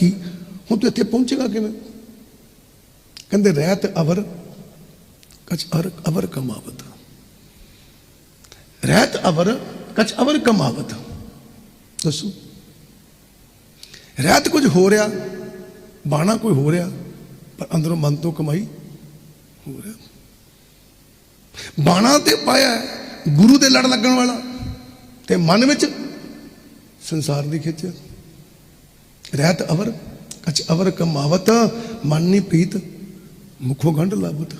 ਕੀ? ਹੁਣ ਤੂੰ ਇੱਥੇ ਪਹੁੰਚੇਗਾ ਕਿਵੇਂ? ਕਹਿੰਦੇ, ਰਹਿਤ ਅਵਰ ਕਛ ਅਰ ਅਵਰ ਕਮਾਵਤ। ਰਹਿਤ ਅਵਰ ਕਛ ਅਵਰ ਕਮਾਵਤ। ਦੱਸੋ। ਰਹਿਤ ਕੁਝ ਹੋ ਰਿਹਾ, ਬਾਣਾ ਕੋਈ ਹੋ ਰਿਹਾ, ਪਰ ਅੰਦਰੋਂ ਮਨ ਤੋਂ ਕਮਾਈ ਹੋ ਰਿਹਾ। ਬਾਣਾ ਤੇ ਪਾਇਆ ਗੁਰੂ ਦੇ ਲੜ ਲੱਗਣ ਵਾਲਾ ਤੇ ਮਨ ਵਿੱਚ ਸੰਸਾਰ ਦੀ ਖਿੱਚ ਰਹਿਤ ਅਵਰ, ਕਛ ਅਵਰ ਕਮਾਵਤ, ਮਨ ਨਹੀਂ ਪ੍ਰੀਤ, ਮੁਖੋ ਗੰਢ ਲਾਵਤ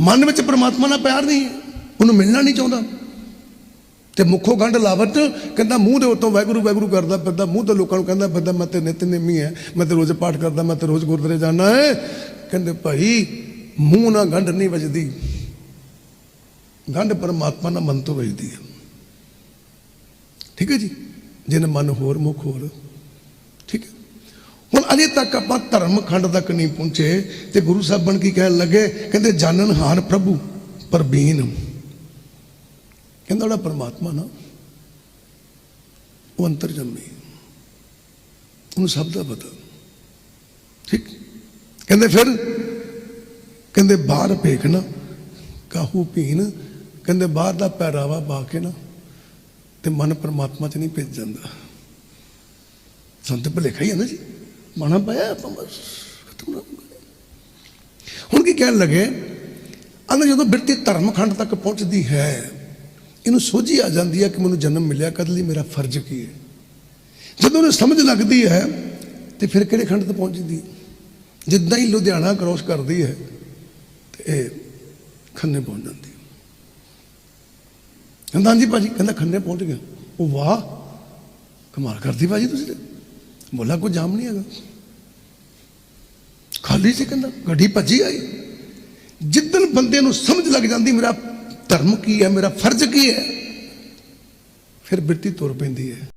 ਮਨ ਵਿੱਚ ਪ੍ਰਮਾਤਮਾ ਨਾਲ ਪਿਆਰ ਨਹੀਂ ਹੈ, ਉਹਨੂੰ ਮਿਲਣਾ ਨਹੀਂ ਚਾਹੁੰਦਾ। ਤੇ ਮੁਖੋਂ ਗੰਢ ਲਾਵਤ ਕਹਿੰਦਾ ਮੂੰਹ ਦੇ ਉੱਤੋਂ ਵੈਗੁਰੂ ਵੈਗੁਰੂ ਕਰਦਾ ਫਿਰਦਾ, ਮੂੰਹ ਤੇ ਲੋਕਾਂ ਨੂੰ ਕਹਿੰਦਾ ਫਿਰਦਾ, ਮੈਂ ਤੇ ਨਿਤਨੇਮੀ ਹੈ, ਮੈਂ ਤੇ ਰੋਜ਼ ਪਾਠ ਕਰਦਾ, ਮੈਂ ਤੇ ਰੋਜ਼ ਗੁਰਦੁਆਰੇ ਜਾਣਾ ਹੈ। ਕਹਿੰਦੇ ਭਾਈ, ਮੂੰਹ ਨਾਲ ਗੰਢ ਨਹੀਂ ਵੱਜਦੀ। ਗੰਢ ਪਰਮਾਤਮਾ ਨਾਲ ਮਨ ਤੋਂ ਵੱਜਦੀ ਹੈ। ਠੀਕ ਹੈ ਜੀ? ਜਿਨ ਮਨ ਹੋਰ ਮੁਖ ਹੋਰ। ਠੀਕ ਹੈ? ਹੁਣ ਅਜੇ ਤੱਕ ਆਪਾਂ ਧਰਮ ਖੰਡ ਤੱਕ ਨਹੀਂ ਪਹੁੰਚੇ, ਤੇ ਗੁਰੂ ਸਾਹਿਬ ਬਣ ਕੀ ਕਹਿਣ ਲੱਗੇ, ਕਹਿੰਦੇ ਜਾਣਨ ਹਾਰ ਪ੍ਰਭੂ ਪਰਬੀਨ ਕਹਿੰਦਾ ਉਹਦਾ ਪਰਮਾਤਮਾ ਨਾ, ਉਹ ਅੰਤਰ ਜੰਮੀ ਉਹਨੂੰ ਸਭ ਦਾ ਪਤਾ। ਠੀਕ? ਕਹਿੰਦੇ ਫਿਰ, ਕਹਿੰਦੇ ਬਾਹਰ ਭੇਖਣਾ ਕਾਹੂ ਪੀਣ ਕਹਿੰਦੇ ਬਾਹਰ ਦਾ ਪਹਿਰਾਵਾ ਪਾ ਕੇ ਨਾ, ਤੇ ਮਨ ਪਰਮਾਤਮਾ 'ਚ ਨਹੀਂ ਭੇਜ ਜਾਂਦਾ। ਸੰਤ ਭਲੇਖਾ ਹੀ ਹੈ ਨਾ ਜੀ। ਮਾਣਾ ਪਾਇਆ ਆਪਾਂ ਬਸ ਹੁਣ ਕੀ ਕਹਿਣ ਲੱਗੇ? ਅੰਦਰ ਜਦੋਂ ਬਿਰਤੀ ਧਰਮ ਖੰਡ ਤੱਕ ਪਹੁੰਚਦੀ ਹੈ, ਇਹਨੂੰ ਸੋਝੀ ਆ ਜਾਂਦੀ ਹੈ ਕਿ ਮੈਨੂੰ ਜਨਮ ਮਿਲਿਆ, ਕਦ ਲਈ ਮੇਰਾ ਫਰਜ਼ ਕੀ ਹੈ? ਜਦੋਂ ਉਹਨੂੰ ਸਮਝ ਲੱਗਦੀ ਹੈ, ਤੇ ਫਿਰ ਕਿਹੜੇ ਖੰਡ ਤੇ ਪਹੁੰਚਦੀ? ਹੈ ਜਿੱਦਾਂ ਹੀ ਲੁਧਿਆਣਾ ਕ੍ਰੋਸ ਕਰਦੀ ਹੈ, ਤੇ ਇਹ ਖੰਨੇ ਪਹੁੰਚ ਜਾਂਦੀ ਕਹਿੰਦਾ, ਹਾਂਜੀ ਭਾਜੀ, ਕਹਿੰਦਾ ਖੰਨੇ ਪਹੁੰਚ ਗਿਆ ਉਹ ਵਾਹ, ਕਮਾਲ ਕਰਦੀ ਭਾਜੀ ਤੁਸੀਂ ਬੋਲਾ ਕੋਈ ਜਾਮ ਨਹੀਂ ਹੈਗਾ। ਖਾਲੀ ਸੀ ਕਹਿੰਦਾ, ਗੱਡੀ ਭੱਜੀ ਆਈ। ਜਿੱਦਨ ਬੰਦੇ ਨੂੰ ਸਮਝ ਲੱਗ ਜਾਂਦੀ, ਮੇਰਾ ਧਰਮ ਕੀ ਹੈ, ਮੇਰਾ ਫਰਜ਼ ਕੀ ਹੈ, ਫਿਰ ਬਿਰਤੀ ਤੁਰ ਪੈਂਦੀ ਹੈ।